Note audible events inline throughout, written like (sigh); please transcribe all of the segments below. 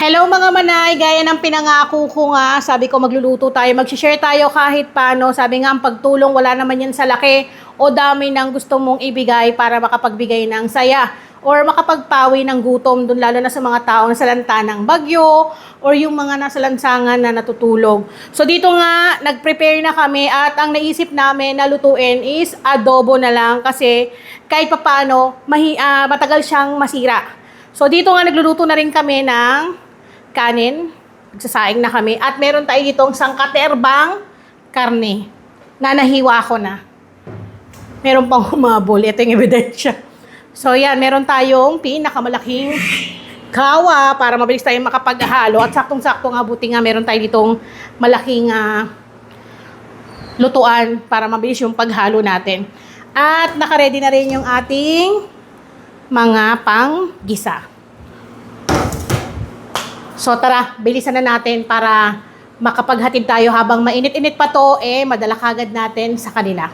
Hello mga manay, gaya ng pinangako ko nga, sabi ko magluluto tayo, mag-share tayo kahit paano. Sabi nga ang pagtulong wala naman yan sa laki o dami ng gusto mong ibigay para makapagbigay ng saya or makapagpawi ng gutom dun lalo na sa mga tao na salanta ng bagyo or yung mga nasa lansangan na natutulog. So dito nga, nag-prepare na kami at ang naisip namin na lutuin is adobo na lang kasi kahit papano, mahi, ah, matagal siyang masira. So dito nga nagluluto na rin kami ng kanin. Nagsasaing na kami. At meron tayo ditong sangkaterbang karne na nahiwa ko na. Meron pang humabol. Ito yung ebidensya. So yan, meron tayong pinakamalaking kawa para mabilis tayong makapaghalo. At saktong-sakto nga, buti nga meron tayo ditong malaking ah, lutuan para mabilis yung paghalo natin. At nakaredy na rin yung ating mga panggisa. So tara, bilisan na natin para makapaghatid tayo habang mainit-init pa to, eh madala kagad natin sa kanila.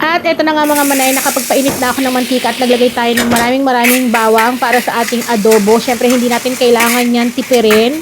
At eto na nga mga manay, nakapagpainit na ako ng mantika at naglagay tayo ng maraming maraming bawang para sa ating adobo. Siyempre hindi natin kailangan yan tipirin.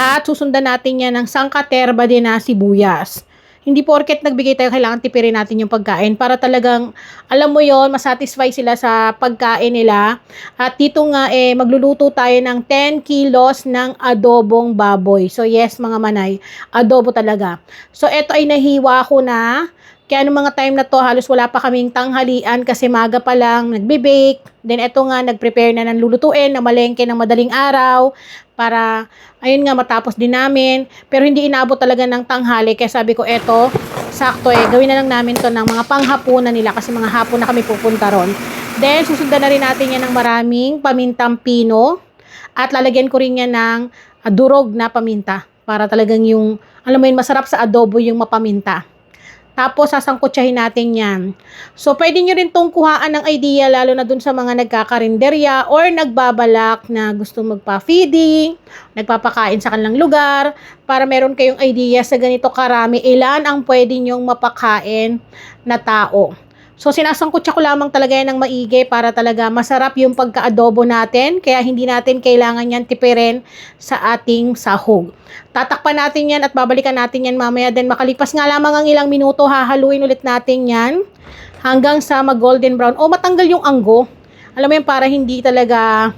At susundan natin yan ng sangkaterba din na sibuyas. Hindi porket nagbigay tayo, kailangan tipirin natin yung pagkain para talagang, alam mo yon masatisfy sila sa pagkain nila. At dito nga, eh, magluluto tayo ng 10 kilos ng adobong baboy. So yes, mga manay, adobo talaga. So eto ay nahiwa ko na. Kaya nung mga time na to, halos wala pa kaming tanghalian kasi maga pa lang nagbe-bake. Then eto nga, nag-prepare na ng lulutuin na malengke ng madaling araw para, ayun nga, matapos din namin. Pero hindi inabot talaga ng tanghali. Kaya sabi ko, eto, sakto eh, gawin na lang namin to ng mga panghapunan nila kasi mga hapon na kami pupunta ron. Then, susundan na rin natin yan ng maraming pamintang pino. At lalagyan ko rin yan ng ah, durog na paminta para talagang yung, alam mo yun, masarap sa adobo yung mapaminta. Tapos, sasangkutsahin natin yan. So, pwede nyo rin tong kuhaan ng idea, lalo na dun sa mga nagkakarinderya or nagbabalak na gusto magpa-feeding, nagpapakain sa kanilang lugar, para meron kayong idea sa ganito karami, ilan ang pwede nyong mapakain na tao. So, sinasangkutsa ko lamang talaga yan ng maigi para talaga masarap yung pagka-adobo natin. Kaya hindi natin kailangan yan tipirin sa ating sahog. Tatakpan natin yan at babalikan natin yan mamaya. Then makalipas nga lamang ang ilang minuto, hahaluin ulit natin yan hanggang sa mag-golden brown. O matanggal yung anggo. Alam mo yan, para hindi talaga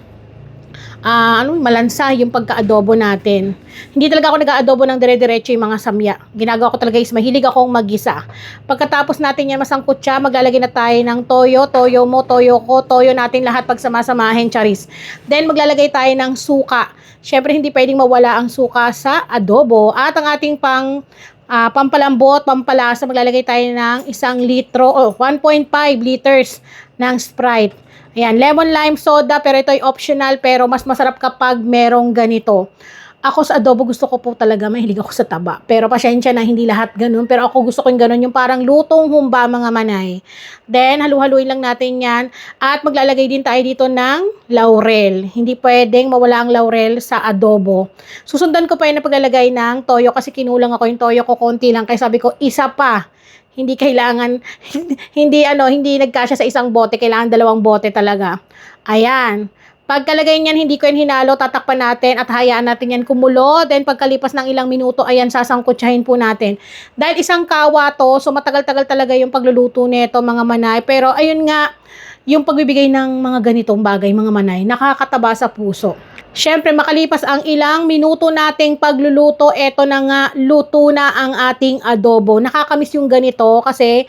ah ano, malansa yung pagka-adobo natin. Hindi talaga ako nag-aadobo ng dire-diretso yung mga samya. Ginagawa ko talaga is mahilig akong magisa. Pagkatapos natin yan masangkot siya, maglalagay na tayo ng toyo, toyo mo, toyo ko, toyo natin lahat pagsama-samahin, charis. Then maglalagay tayo ng suka. Syempre hindi pwedeng mawala ang suka sa adobo. At ang ating pang ah, pampalambot, pampalasa, maglalagay tayo ng isang litro o 1.5 liters ng Sprite. Ayan, lemon lime soda, pero ito ay optional, pero mas masarap kapag merong ganito. Ako sa adobo gusto ko po talaga, mahilig ako sa taba. Pero pasensya na, hindi lahat ganun. Pero ako gusto ko yung ganun, yung parang lutong humba mga manay. Then, halu-haluin lang natin yan. At maglalagay din tayo dito ng laurel. Hindi pwedeng mawala ang laurel sa adobo. Susundan ko pa yun na paglalagay ng toyo kasi kinulang ako yung toyo ko konti lang. Kaya sabi ko, isa pa hindi kailangan (laughs) hindi ano hindi nagkasya sa isang bote kailangan dalawang bote talaga. Ayan. Pagkalagay niyan hindi ko yan hinalo tatakpan natin at hayaan natin yan kumulo. Then pagkalipas ng ilang minuto ayan sasangkutsahin po natin. Dahil isang kawa to so matagal-tagal talaga yung pagluluto nito mga manay. Pero ayun nga yung pagbibigay ng mga ganitong bagay mga manay nakakataba sa puso Siyempre, makalipas ang ilang minuto nating pagluluto, eto na nga, luto na ang ating adobo. Nakakamiss yung ganito kasi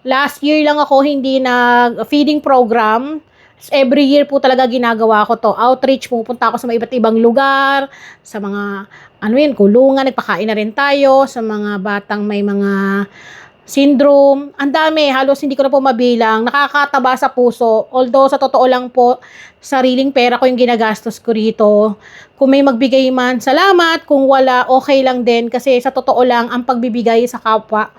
last year lang ako hindi nag-feeding program. Every year po talaga ginagawa ko to. Outreach, pupunta ako sa mga iba't ibang lugar, sa mga, ano yun, kulungan, nagpakain na rin tayo, sa mga batang may mga syndrome. Ang dami, halos hindi ko na po mabilang. Nakakataba sa puso. Although sa totoo lang po, sariling pera ko yung ginagastos ko rito. Kung may magbigay man, salamat. Kung wala, okay lang din. Kasi sa totoo lang, ang pagbibigay sa kapwa,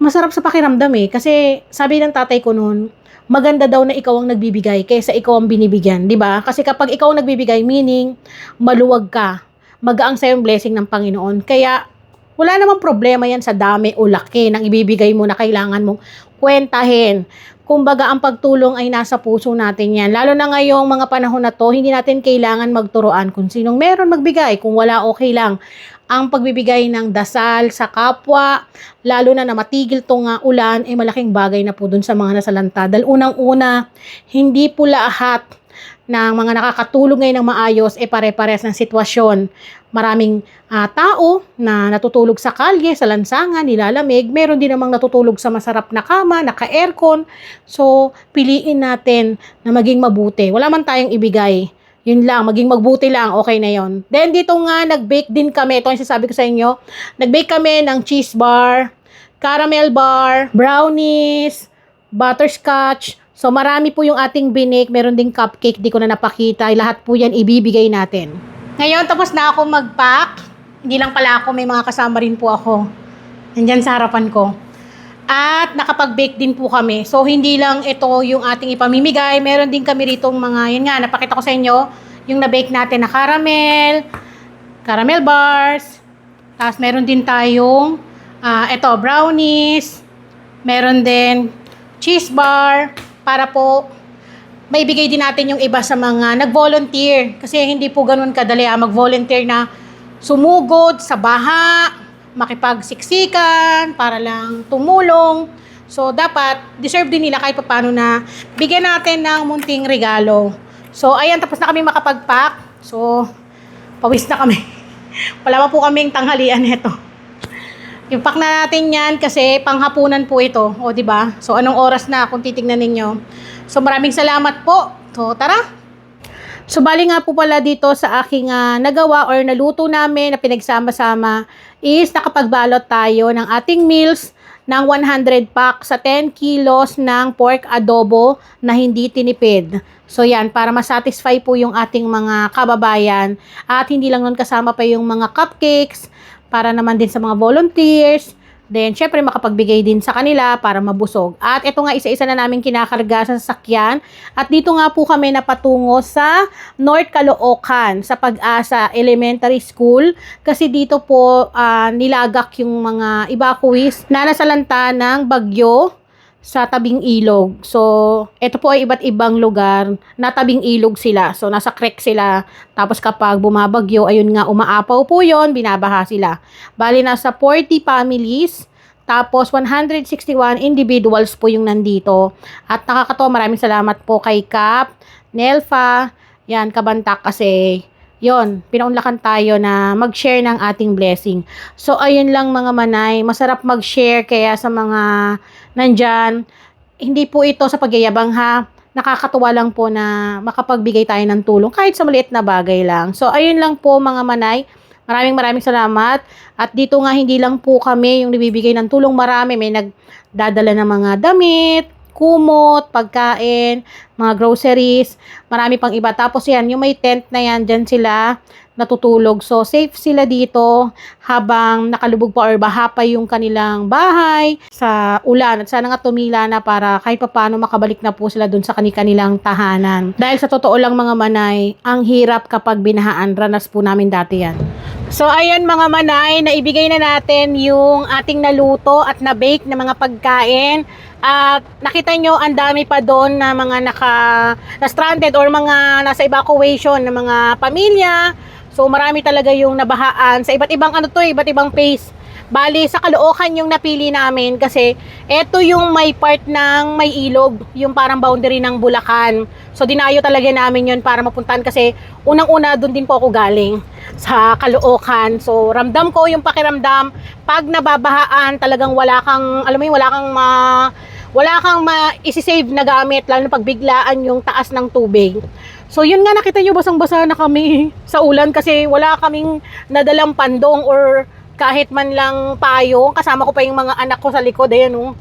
masarap sa pakiramdam eh. Kasi sabi ng tatay ko noon, maganda daw na ikaw ang nagbibigay kaysa ikaw ang binibigyan, 'di ba? Kasi kapag ikaw ang nagbibigay, meaning maluwag ka. Magaang sa yung blessing ng Panginoon. Kaya wala namang problema yan sa dami o laki ng ibibigay mo na kailangan mong kwentahin. kumbaga ang pagtulong ay nasa puso natin yan. Lalo na ngayong mga panahon na to, hindi natin kailangan magturoan kung sinong meron magbigay. Kung wala, okay lang. Ang pagbibigay ng dasal sa kapwa, lalo na na matigil tong nga ulan, ay malaking bagay na po dun sa mga nasalanta. Dahil unang-una, hindi po lahat ng mga nakakatulong ngayon ng maayos e pare-pares ng sitwasyon. Maraming ah, tao na natutulog sa kalye, sa lansangan, nilalamig. Meron din namang natutulog sa masarap na kama, naka-aircon. So, piliin natin na maging mabuti. Wala man tayong ibigay. Yun lang, maging magbuti lang, okay na yon. Then dito nga, nag-bake din kami. Ito ang sasabi ko sa inyo. Nag-bake kami ng cheese bar, caramel bar, brownies, butterscotch. So marami po yung ating binik. Meron ding cupcake, di ko na napakita. Lahat po yan ibibigay natin. Ngayon, tapos na ako mag-pack. Hindi lang pala ako, may mga kasama rin po ako. Nandyan sa harapan ko. At nakapag-bake din po kami. So, hindi lang ito yung ating ipamimigay. Meron din kami rito mga, yun nga, napakita ko sa inyo, yung na-bake natin na caramel, caramel bars. Tapos, meron din tayong, ah ito, brownies. Meron din cheese bar para po maibigay din natin yung iba sa mga nag-volunteer. Kasi hindi po ganun kadali ah, mag-volunteer na sumugod sa baha, makipagsiksikan, para lang tumulong. So, dapat, deserve din nila kahit paano na bigyan natin ng munting regalo. So, ayan, tapos na kami makapag-pack. So, pawis na kami. (laughs) Wala pa po kaming tanghalian nito. I-pack na natin yan kasi panghapunan po ito. O, di ba? So, anong oras na kung titignan ninyo? So, maraming salamat po. So, tara! So, bali nga po pala dito sa aking ah, nagawa or naluto namin na pinagsama-sama is nakapagbalot tayo ng ating meals ng 100 pack sa 10 kilos ng pork adobo na hindi tinipid. So yan, para masatisfy po yung ating mga kababayan at hindi lang nun kasama pa yung mga cupcakes para naman din sa mga volunteers. Then, syempre, makapagbigay din sa kanila para mabusog. At ito nga, isa-isa na namin kinakarga sa sasakyan. At dito nga po kami napatungo sa North Caloocan, sa Pag-asa Elementary School. Kasi dito po ah, nilagak yung mga evacuees na nasalanta ng bagyo sa tabing ilog. So, ito po ay iba't ibang lugar na tabing ilog sila. So, nasa creek sila. Tapos kapag bumabagyo, ayun nga, umaapaw po yon binabaha sila. Bali, nasa 40 families. Tapos, 161 individuals po yung nandito. At nakakatawa, maraming salamat po kay Cap, Nelfa, yan, Kabantak kasi yon pinaunlakan tayo na mag-share ng ating blessing. So, ayun lang mga manay, masarap mag-share kaya sa mga nandyan, hindi po ito sa pagyayabang ha, nakakatuwa lang po na makapagbigay tayo ng tulong kahit sa maliit na bagay lang. So, ayun lang po mga manay, maraming maraming salamat. At dito nga hindi lang po kami yung nabibigay ng tulong, marami may nagdadala ng mga damit, kumot, pagkain, mga groceries, marami pang iba. Tapos yan, yung may tent na yan, dyan sila natutulog. So, safe sila dito habang nakalubog pa or baha pa yung kanilang bahay sa ulan. At sana nga tumila na para kahit pa paano makabalik na po sila dun sa kanilang tahanan. Dahil sa totoo lang mga manay, ang hirap kapag binahaan. Ranas po namin dati yan. So, ayun mga manay, naibigay na natin yung ating naluto at na-bake na mga pagkain. At nakita nyo, ang dami pa doon na mga naka, na stranded or mga nasa evacuation na mga pamilya. So, marami talaga yung nabahaan sa iba't ibang ano to, eh, iba't ibang pace. Bali, sa Caloocan yung napili namin kasi eto yung may part ng may ilog, yung parang boundary ng Bulacan. So, dinayo talaga namin yun para mapuntahan kasi unang-una doon din po ako galing sa Caloocan. So, ramdam ko yung pakiramdam. Pag nababahaan, talagang wala kang, alam mo yun, wala kang ma, wala kang ma-isisave na gamit, lalo pag biglaan yung taas ng tubig. So, yun nga, nakita nyo, basang-basa na kami (laughs) sa ulan kasi wala kaming nadalang pandong or kahit man lang payong. Kasama ko pa yung mga anak ko sa likod. Ayan, oh.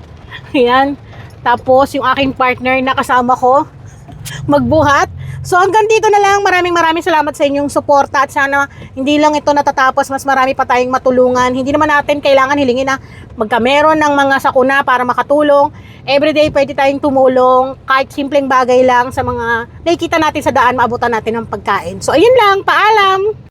Ayan. Tapos, yung aking partner na kasama ko, (laughs) magbuhat. So hanggang dito na lang. Maraming maraming salamat sa inyong suporta at sana hindi lang ito natatapos. Mas marami pa tayong matulungan. Hindi naman natin kailangan hilingin na magkameron ng mga sakuna para makatulong. Everyday pwede tayong tumulong kahit simpleng bagay lang sa mga nakikita natin sa daan, maabutan natin ng pagkain. So ayun lang, paalam!